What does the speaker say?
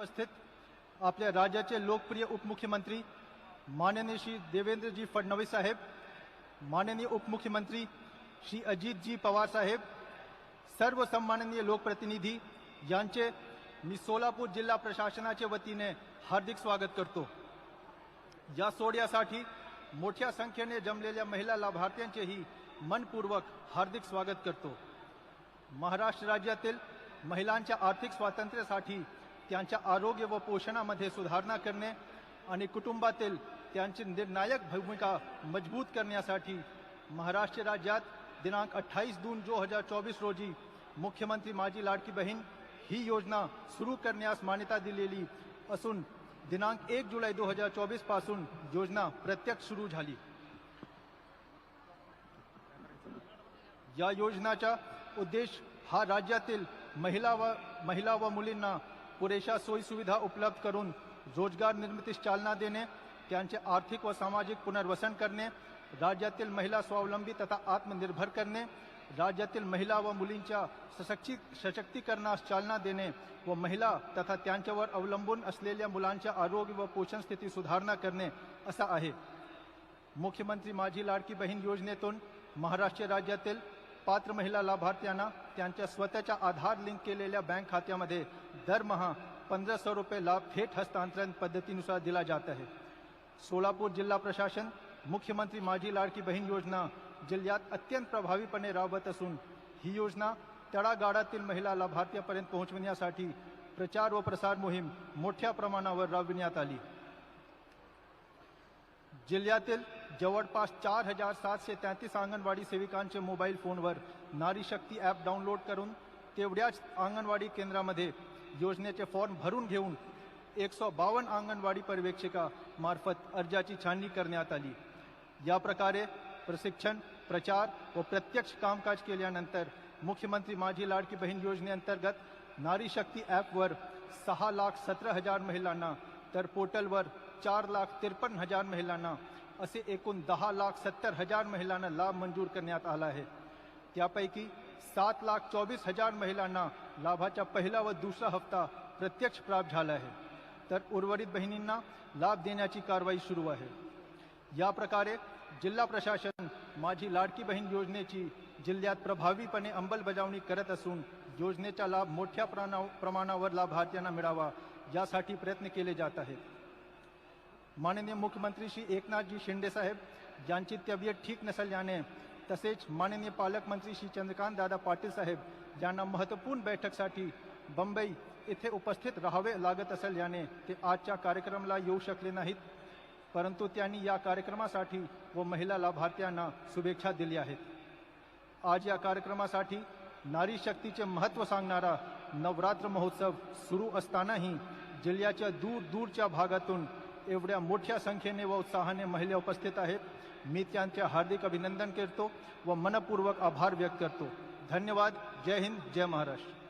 उपस्थित आपल्या राज्याचे लोकप्रिय उपमुख्यमंत्री माननीय श्री देवेंद्रजी फडणवीस साहेब, माननीय उपमुख्यमंत्री श्री अजितजी पवार साहेब, सर्व सन्माननीय लोकप्रतिनिधी, यांचे मी सोलापूर जिल्हा प्रशासनाच्या वतीने हार्दिक स्वागत करतो. या सोहळ्यासाठी मोठ्या संख्येने जमलेल्या महिला लाभार्थ्यांचेही मनपूर्वक हार्दिक स्वागत करतो. महाराष्ट्र राज्यातील महिलांच्या आर्थिक स्वातंत्र्यासाठी आरोग्य व पोषणामध्ये सुधारणा करणे आणि कुटुंबातील निर्णायक भूमिका मज़बूत करण्यासाठी महाराष्ट्र राज्यात दिनांक 28 जून दो हज़ार चोवीस रोजी मुख्यमंत्री माझी लाडकी बहीण ही योजना सुरू करण्यास मान्यता दिलेली दिनांक एक जुलै दो हज़ार चोवीस पासून योजना प्रत्यक्ष सुरू या योजनाचा उद्देश हा राज्यातील महिला व महिला व मुलींना पुरेशा सोई सोयीसुविधा उपलब्ध करून रोज़गार निर्मितीस चालना देणे, त्यांचे आर्थिक व सामाजिक पुनर्वसन करणे, राज्यातील महिला स्वावलंबी तथा आत्मनिर्भर करणे, राज्यातील महिला व मुलींच्या सशक्ती, सशक्तीकरणास चालना देणे व महिला तथा त्यांच्यावर अवलंबून असलेल्या मुलांच्या आरोग्य व पोषण स्थिती सुधारणा करणे, असा आहे. मुख्यमंत्री माझी लाडकी बहीण योजनेतून महाराष्ट्र राज्यातील पात्र महिला लाभार्थ्यांना स्वतःच्या आधार लिंक केलेल्या बँक खात्यामध्ये दरमहा पंधराशे रुपये लाभ थेट हस्तांतरण पद्धतीनुसार दिला जात आहे. सोलापूर जिल्हा प्रशासन, मुख्यमंत्री माझी लाडकी बहीण योजना जिल्ह्यात अत्यंत प्रभावीपणे राबवत असून, ही योजना तळागाळातील महिला लाभार्थ्यापर्यंत पोहोचविण्यासाठी प्रचार व प्रसार मोहीम मोठ्या प्रमाणावर राबविण्यात जिल्ह्यातील जवळपास चार हज़ार सातशे तेहतीस अंगणवाडी सेविकांचे मोबाईल फोनवर नारी शक्ती ॲप डाउनलोड करून तेवढ्याच अंगणवाडी केंद्रामध्ये योजनेचे फॉर्म भरून घेऊन एकशे बावन्न अंगणवाडी पर्यवेक्षिका मार्फत अर्जाची छाननी करण्यात आली. या प्रकारे प्रशिक्षण, प्रचार व प्रत्यक्ष कामकाज केल्यानंतर मुख्यमंत्री माझी लाडकी बहीण योजनेअंतर्गत नारी शक्ती ॲपवर सहा लाख सतरा हज़ार महिलांना, तर पोर्टलवर चार लाख त्रेपन्न हज़ार महिलांना असे एकूण दहा लाख सत्तर हज़ार महिलांना लाभ मंजूर करण्यात आला सात लाख चोवीस हज़ार महिलांना लाभाचा पहिला व दुसरा हप्ता प्रत्यक्ष प्राप्त आहे. तर उर्वरित बहिणींना लाभ देण्याची कारवाई सुरू आहे. या प्रकारे जिल्हा प्रशासन माझी लाडकी बहीण योजनेची जिल्ह्यात प्रभावीपणे अंमलबजावणी करत असून योजनेचा लाभ प्रमाणा- प्रमाणावर लाभार्थ्यांना मिळावा यासाठी प्रयत्न केले जात आहेत. माननीय मुख्यमंत्री श्री एकनाथजी शिंदे साहेब यांची तब्येत ठीक नसल्याने तसेच माननीय पालकमंत्री श्री चंद्रकांत दादा पाटील साहेब यांना महत्त्वपूर्ण बैठकसाठी बंबई येथे उपस्थित राहावे लागत असल्याने ते आजच्या कार्यक्रमाला येऊ शकले नाहीत. परंतु त्यांनी या कार्यक्रमासाठी व महिला लाभार्थ्यांना शुभेच्छा आहेत. आज या कार्यक्रमासाठी नारी शक्तीचे महत्त्व सांगणारा नवरात्र महोत्सव सुरू असतानाही जिल्ह्याच्या दूर दूरच्या भागातून एवढ्या मोठ्या संख्येने व उत्साहाने महिला उपस्थित है मी हार्दिक अभिनंदन करते व मनपूर्वक आभार व्यक्त करते. धन्यवाद. जय हिंद. जय महाराष्ट्र.